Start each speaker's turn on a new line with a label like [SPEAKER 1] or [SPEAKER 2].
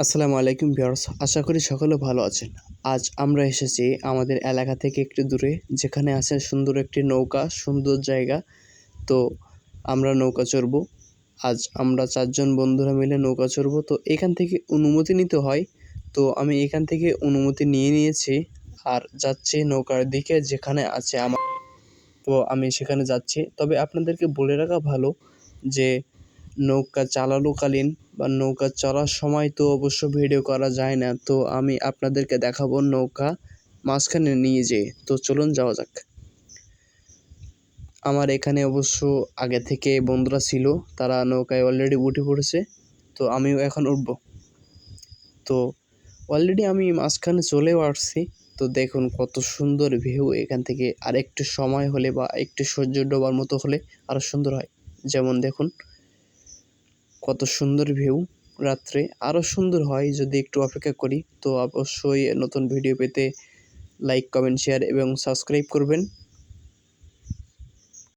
[SPEAKER 1] আসসালামু আলাইকুম ভিউয়ার্স, আশা করি সকলে ভালো আছেন। আজ আমরা এসেছি আমাদের এলাকা থেকে একটু দূরে, যেখানে আছে সুন্দর একটি নৌকা, সুন্দর জায়গা। তো আমরা নৌকা চড়বো। আজ আমরা চারজন বন্ধুরা মিলে নৌকা চড়বো। তো এখান থেকে অনুমতি নিতে হয়। তো আমি এখান থেকে অনুমতি নিয়ে নিয়েছি আর যাচ্ছি নৌকার দিকে যেখানে আছে আমার। তো আমি সেখানে যাচ্ছি। তবে আপনাদেরকে বলে রাখা ভালো যে নৌকা চালানোকালীন বা নৌকা চলার সময় তো অবশ্য ভিডিও করা যায় না। তো আমি আপনাদেরকে দেখাবো নৌকা মাঝখানে নিয়ে যেয়ে। তো চলুন যাওয়া যাক। আমার এখানে অবশ্য আগে থেকে বন্ধুরা ছিল, তারা নৌকায় অলরেডি উঠে পড়েছে। তো আমিও এখন উঠব। তো অলরেডি আমি মাঝখানে চলেও আসছি। তো দেখুন কত সুন্দর ভিউ এখান থেকে আর একটু সময় হলে বা একটু সূর্য ডোবার মতো হলে আরও সুন্দর হয়। যেমন দেখুন কত সুন্দর ভিউ রাত্রে। আরও সুন্দর হয় যদি একটু অপেক্ষা করি। তো অবশ্যই নতুন ভিডিও পেতে লাইক কমেন্ট শেয়ার এবং সাবস্ক্রাইব করবেন।